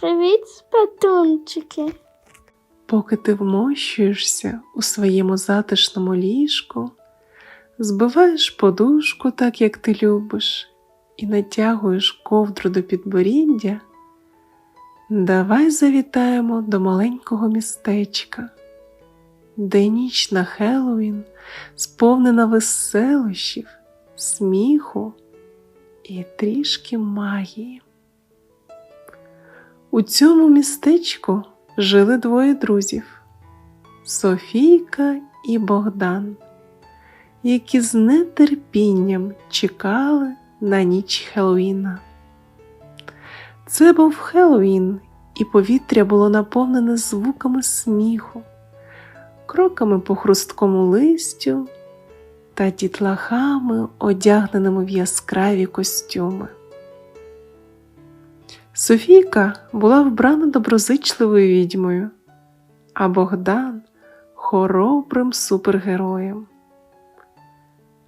Привіт, спатунчики. Поки ти вмощуєшся у своєму затишному ліжку, збиваєш подушку так, як ти любиш, і натягуєш ковдру до підборіддя, давай завітаємо до маленького містечка, де ніч на Хеллоуін сповнена веселощів, сміху і трішки магії. У цьому містечку жили двоє друзів Софійка і Богдан, які з нетерпінням чекали на ніч Хеллоуіна. Це був Хеллоуін, і повітря було наповнене звуками сміху, кроками по хрусткому листю та дітлахами, одягненими в яскраві костюми. Софійка була вбрана доброзичливою відьмою, а Богдан хоробрим супергероєм.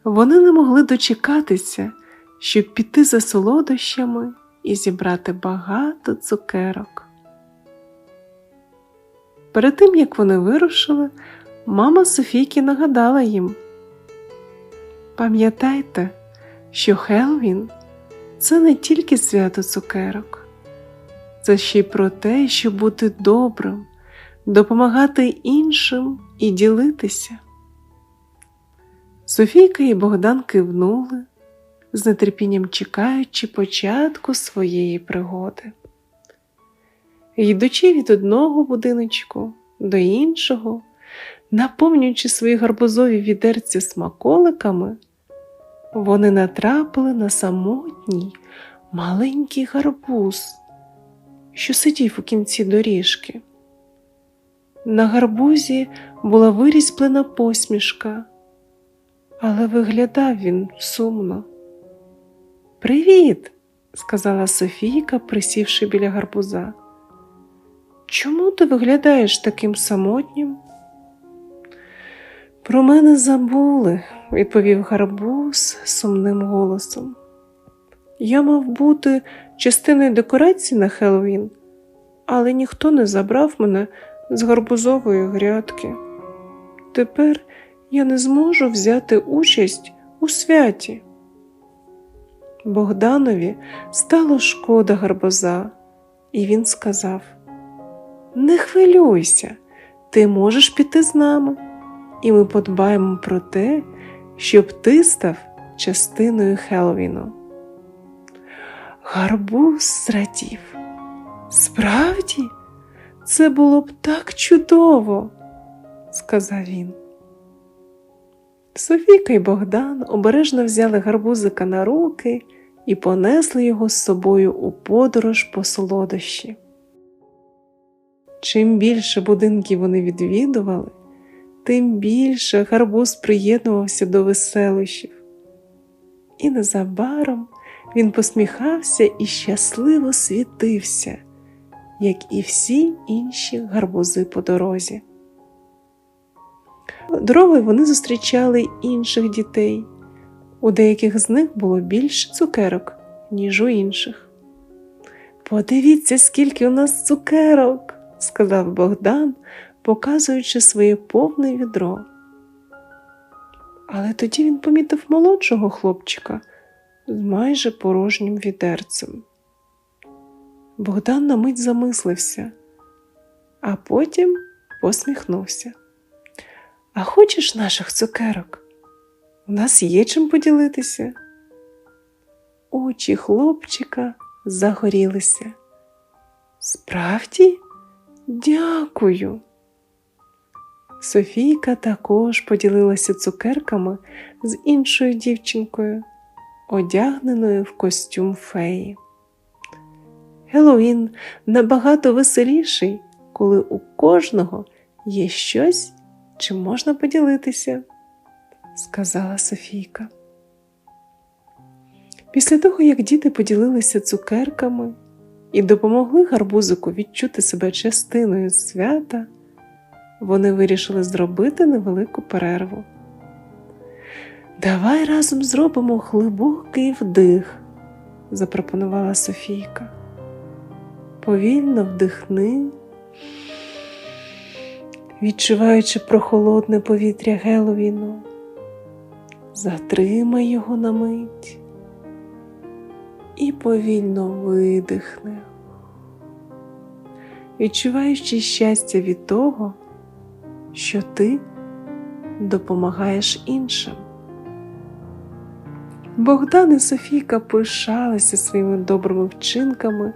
Вони не могли дочекатися, щоб піти за солодощами і зібрати багато цукерок. Перед тим як вони вирушили, мама Софійки нагадала їм: Пам'ятайте, що Хелвін це не тільки свято цукерок, це ще й про те, щоб бути добрим, допомагати іншим і ділитися. Софійка і Богдан кивнули, з нетерпінням чекаючи початку своєї пригоди. Йдучи від одного будиночку до іншого, наповнюючи свої гарбузові відерці смаколиками, вони натрапили на самотній маленький гарбуз, що сидів у кінці доріжки. На гарбузі була вирізблена посмішка, але виглядав він сумно. Привіт, сказала Софійка, присівши біля гарбуза. Чому ти виглядаєш таким самотнім? Про мене забули, відповів гарбуз сумним голосом. Я мав бути частиною декорації на Хеллоуін, але ніхто не забрав мене з гарбузової грядки. Тепер я не зможу взяти участь у святі. Богданові стало шкода гарбуза, і він сказав: Не хвилюйся, ти можеш піти з нами, і ми подбаємо про те, щоб ти став частиною Хеллоуіну. Гарбуз зрадів. Справді, це було б так чудово, сказав він. Софійка і Богдан обережно взяли гарбузика на руки і понесли його з собою у подорож по солодощі. Чим більше будинків вони відвідували, тим більше гарбуз приєднувався до веселощів. І незабаром він посміхався і щасливо світився, як і всі інші гарбузи по дорозі. Дорогою вони зустрічали інших дітей. У деяких з них було більше цукерок, ніж у інших. Подивіться, скільки у нас цукерок, сказав Богдан, показуючи своє повне відро. Але тоді він помітив молодшого хлопчика з майже порожнім відерцем. Богдан на мить замислився, а потім посміхнувся. А хочеш наших цукерок? У нас є чим поділитися. Очі хлопчика загорілися. Справді, дякую. Софійка також поділилася цукерками з іншою дівчинкою, одягненою в костюм феї. Геловін набагато веселіший, коли у кожного є щось, чим можна поділитися, сказала Софійка. Після того, як діти поділилися цукерками і допомогли гарбузику відчути себе частиною свята, вони вирішили зробити невелику перерву. Давай разом зробимо глибокий вдих, запропонувала Софійка. повільно вдихни, відчуваючи прохолодне повітря Геловіну. Затримай його на мить і повільно видихни, відчуваючи щастя від того, що ти допомагаєш іншим. Богдан і Софійка пишалися своїми добрими вчинками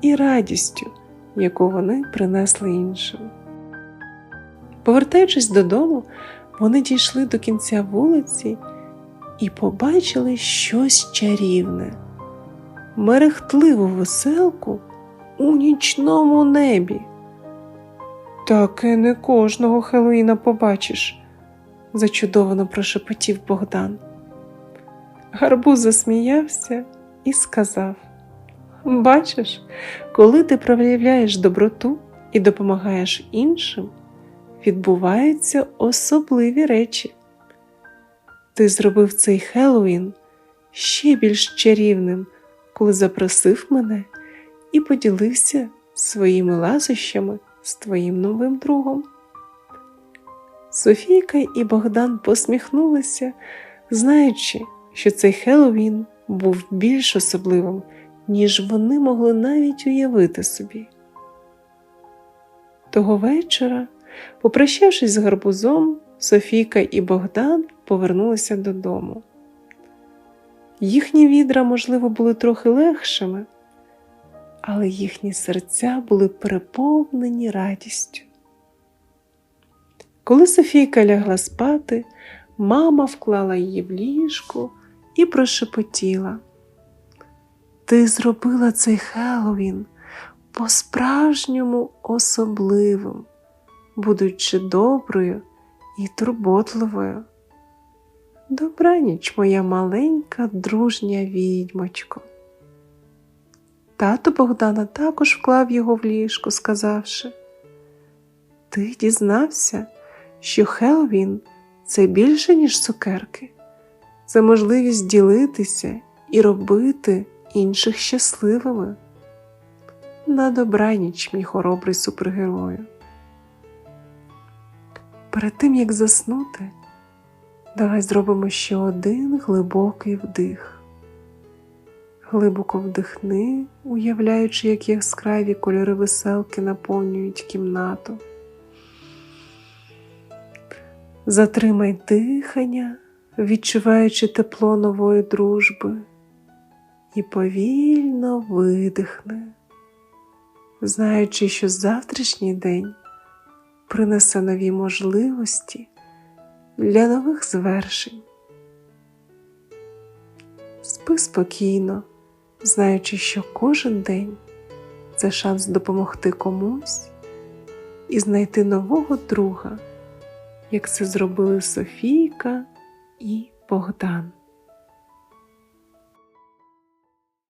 і радістю, яку вони принесли іншим. Повертаючись додому, вони дійшли до кінця вулиці і побачили щось чарівне, мерехтливу веселку у нічному небі. Таке не кожного Хеллоїна побачиш, зачудовано прошепотів Богдан. Гарбуз засміявся і сказав: Бачиш, коли ти проявляєш доброту і допомагаєш іншим, відбуваються особливі речі. Ти зробив цей Хеллоуін ще більш чарівним, коли запросив мене і поділився своїми ласощами з твоїм новим другом. Софійка і Богдан посміхнулися, знаючи, що цей Хеллоуін був більш особливим, ніж вони могли навіть уявити собі. Того вечора, попрощавшись з гарбузом, Софійка і Богдан повернулися додому. Їхні відра, можливо, були трохи легшими, але їхні серця були переповнені радістю. Коли Софійка лягла спати, мама вклала її в ліжко і прошепотіла. Ти зробила цей Хеллоуін по-справжньому особливим, будучи доброю і турботливою. Добраніч, моя маленька дружня відьмочко. Тато Богдана також вклав його в ліжко, сказавши: Ти дізнався, що Хеллоуін – це більше, ніж цукерки, це можливість ділитися і робити інших щасливими. На добраніч, мій хоробрий супергерою. Перед тим як заснути, давай зробимо ще один глибокий вдих. Глибоко вдихни, уявляючи, як яскраві кольори веселки наповнюють кімнату. Затримай дихання, відчуваючи тепло нової дружби, і повільно видихни, знаючи, що завтрашній день принесе нові можливості для нових звершень. Спи спокійно, знаючи, що кожен день це шанс допомогти комусь і знайти нового друга, як це зробили Софійка і Богдан.